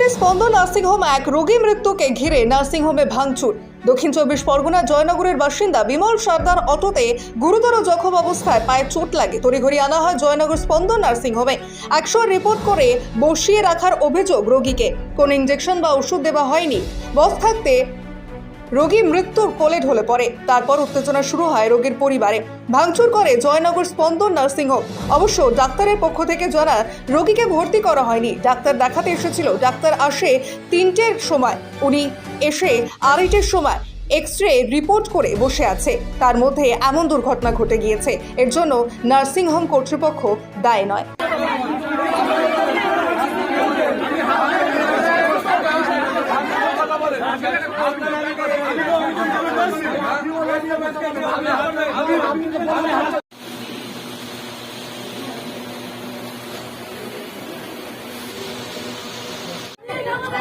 স্পন্দন নার্সিংহোম এক রোগী মৃত্যুকে ঘিরে নার্সিংহোমে ভাঙচুর। দক্ষিণ চব্বিশ পরগনা জয়নগরের বাসিন্দা বিমল সর্দার অটোতে গুরুতর জখম অবস্থায় পায়ে চোট লাগে। তড়িঘড়ি আনা হয় জয়নগর স্পন্দন নার্সিংহোমে একশো রিপোর্ট করে বসিয়ে রাখার অভিযোগ রোগীকে। কোনো ইঞ্জেকশন বা ওষুধ দেওয়া হয়নি। বস থাকতে রোগী মৃত্যুর কোলে ঢলে পড়ে। তারপর উত্তেজনা শুরু হয় রোগীর পরিবারে। ভাঙচুর করে জয়নগর স্পন্দন নার্সিংহোম অবশ্য ডাক্তারের পক্ষ থেকে জানা, রোগীকে ভর্তি করা হয়নি। ডাক্তার দেখাতে এসেছিল, ডাক্তার আসে তিনটের সময়। উনি এসে আড়াইটের সময় এক্স রে রিপোর্ট করে বসে আছে। তার মধ্যে এমন দুর্ঘটনা ঘটে গিয়েছে। এর জন্য নার্সিংহোম কর্তৃপক্ষ দায় নয়।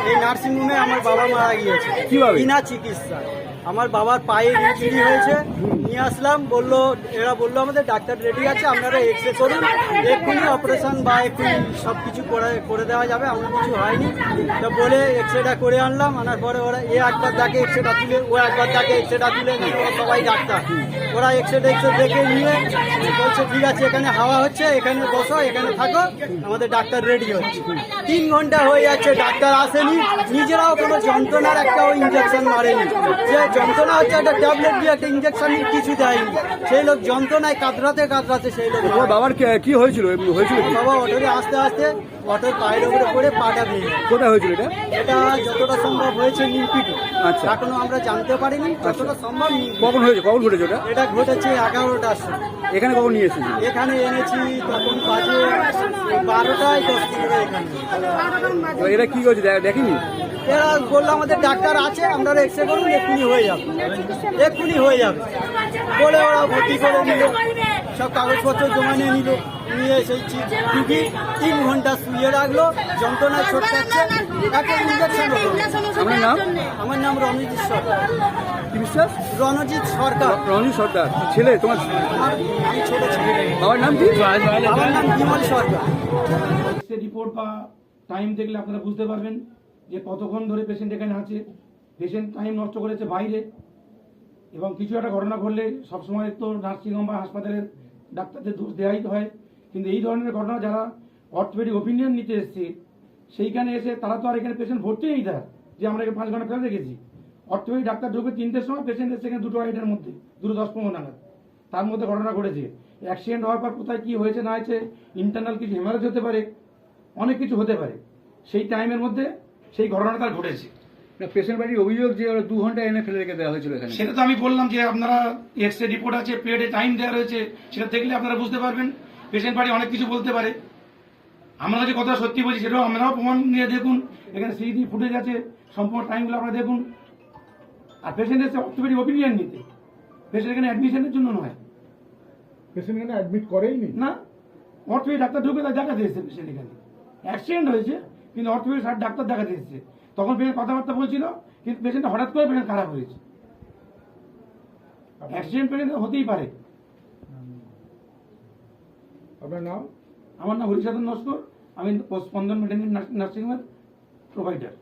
এই নার্সিংহোমে আমার বাবা মারা গিয়েছে কীভাবে? বিনা চিকিৎসা আমার বাবার পায়ে ইঞ্জুরি হয়েছে। নিয়ে আসলাম, বলল, এরা বলল আমাদের ডাক্তার রেডি আছে, আপনারা এক্স রে করুন। এক্ষুনি অপারেশন বা এক্ষুনি সব কিছু করে করে দেওয়া যাবে আমার কিছু হয়নি। তো বলে এক্স রেটা করে আনলাম, আনার পরে ওরা এ একবার ডাকে এক্স রেটা তুলে, ও একবার ডাকে এক্স রেটা তুলে ওরা সবাই ডাক্তার। ওরা এক্স রে এক্স দেখে নিয়ে বলছে, ঠিক আছে, এখানে হাওয়া হচ্ছে, এখানে বসো, এখানে থাকো, আমাদের ডাক্তার রেডি হচ্ছে। তিন ঘণ্টা হয়ে যাচ্ছে, ডাক্তার আসেনি, নিজেরাও কোনো যন্ত্রণার একটা ইঞ্জেকশন মারেনি। যে যন্ত্রণা হচ্ছে একটা ট্যাবলেট দিয়ে একটা ইঞ্জেকশন কিছু দেয়নি। সেই লোক যন্ত্রণায় কাতরাতে কাতরাতে সেই লোক তোমার বাবার কি- কি হয়েছিল? এমনি হয়েছিল কি? বাবা অটোরে আস্তে আস্তে অটোর পায়ের উপরে পড়ে পাটা ভেঙে। কোথায় হয়েছিল এটা? এটা যতটা সম্ভব হয়েছে নিমপিটু। আচ্ছা। এখনও আমরা জানতে পারিনি যতটা সম্ভব। কখন হয়েছে? কখন ঘটেছে ওটা? এটা ঘটেছে এগারোটার সময়। এখানে কখন নিয়ে এসেছিল? এখানে এনেছি তখন বাজে বারোটায় দশ পনেরো এখানে। তো এরা কি করছে? দে- দেখেনি? এরা বলল আমাদের ডাক্তার আছে আপনারা এক্স রে করুন এক্ষুনি হয়ে যাবে। এক্ষুনি হয়ে যাবে। বলে ওরা ভর্তি করে নিল সব কাগজপত্র জমা নিয়ে নিল নিয়ে সেই রুগী তিন ঘণ্টা শুয়ে রাখল যন্ত্রণায় ছোটকাচ্ছে একটা ইঞ্জেকশন আপনার নাম? আমার নাম রণজিৎ সরকার। বিশ্বাস? রণজিৎ সরকার। রঞ্জিত সর্দার ছেলে তোমার আমি ছোট ছেলে। বাবার নাম কি? আমার নাম Bimal Sarkar. X ray report বা টাইম দেখলে আপনারা বুঝতে পারবেন। যে কতক্ষণ ধরে পেশেন্ট এখানে আছে পেশেন্ট টাইম নষ্ট করেছে বাইরে, এবং কিছু একটা ঘটনা ঘটলে সবসময় তো নার্সিংহোম বা হাসপাতালের ডাক্তারদের দোষ দেওয়াই হয়। কিন্তু এই ধরনের ঘটনা যারা অর্থোপেডিক ওপিনিয়ন নিতে এসছে, সেইখানে এসে তারা তো আর এখানে পেশেন্ট ভর্তি নেই তার, যে আমরা এখানে পাঁচ ঘণ্টা ফেলে রেখেছি অর্থোপেডিক ডাক্তার ঢুকে তিনটের সময় পেশেন্ট এসে এখানে দুটো আড়াইটার মধ্যে, দুটো দশ পনেরো নাগাদ। তার মধ্যে ঘটনা ঘটেছে। অ্যাক্সিডেন্ট হওয়ার পর কোথায় কী হয়েছে না হয়েছে ইন্টারনাল কিছু হেমারেজ হতে পারে, অনেক কিছু হতে পারে। সেই টাইমের মধ্যে সেই ঘটনাটা তার ঘটেছে। পেশেন্ট বাড়ির অভিযোগ যে ওরা দু ঘণ্টা এনে ফেলে রেখে দেওয়া হয়েছিল এখানে। সেটা তো আমি বললাম যে আপনারা এক্স রে রিপোর্ট আছে প্লেটে টাইম দেওয়া রয়েছে সেটা দেখলে আপনারা বুঝতে পারবেন। পেশেন্ট পার্টি অনেক কিছু বলতে পারে। আমরা যে কথা সত্যি বলছি সেটাও আপনারাও প্রমাণ নিয়ে দেখুন। এখানে সিডি ফুটেজ আছে সম্পূর্ণ টাইমগুলো আপনারা দেখুন। আর পেশেন্ট এসে অর্থোপেডিক ওপিনিয়ন নিতে। পেশেন্ট এখানে অ্যাডমিশনের জন্য নয়। পেশেন্ট এখানে অ্যাডমিট করেই নি না অর্থোপেডিক ডাক্তার ঢুকে তার দেখাতে এসেছে পেশেন্ট এখানে। অ্যাক্সিডেন্ট হয়েছে কিন্তু অর্থোপেডিক ডাক্তার দেখাতে এসেছে। তখন পেশেন্ট কথাবার্তা বলছিল কিন্তু পেশেন্ট হঠাৎ করে পেশেন্ট খারাপ হয়েছে অ্যাক্সিডেন্ট পেশেন্ট হতেই পারে। আপনার নাম? আমার নাম হরিচাদন নস্কর। আমি স্পন্দন মেডিকেল নার্সিংহোমের প্রোভাইডার